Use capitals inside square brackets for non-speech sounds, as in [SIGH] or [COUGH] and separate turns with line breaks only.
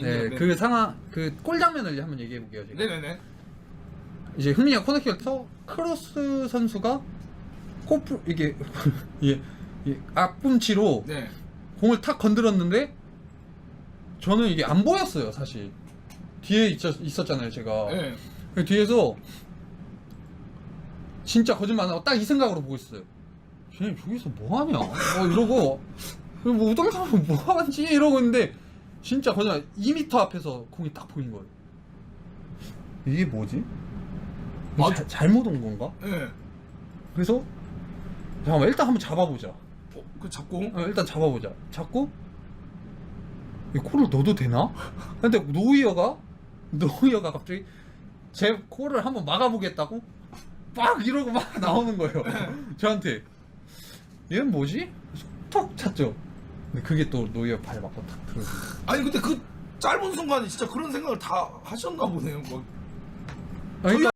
네,
네.
그 상황, 그 골 장면을 한번 얘기해 볼게요. 제가.
네네네.
이제 흥민이가 코너킥을 터 크로스 선수가 코프 이게 [LAUGHS] 예, 예, 앞꿈치로
네.
공을 탁 건드렸는데 저는 이게 안 보였어요, 사실. 뒤에 있었, 있었잖아요, 제가.
네.
그 뒤에서 진짜 거짓말 안 하고 딱 이 생각으로 보고 있어요. 쟤 저기서 뭐 하냐? 뭐 이러고 뭐 우동탕 뭐 하지? 이러고 있는데 진짜 거짓말 2m 앞에서 공이 딱 보인 거예요. 이게 뭐지?
아,
자- 잘못 온 건가?
네.
그래서 잠깐만 일단 한번 잡아보자.
어, 그 잡고.
어, 일단 잡아보자. 잡고 이 코를 넣어도 되나? 근데 노이어가 노이어가 갑자기 제 코를 한번 막아보겠다고 빡 이러고 막 나오는 거예요. 저한테 얘는 뭐지? 턱 찼죠. 근데 그게 또 노이어 발 맞고 탁 들어.
아니 근데 그 짧은 순간에 진짜 그런 생각을 다 하셨나 보네요. 뭐.
아니,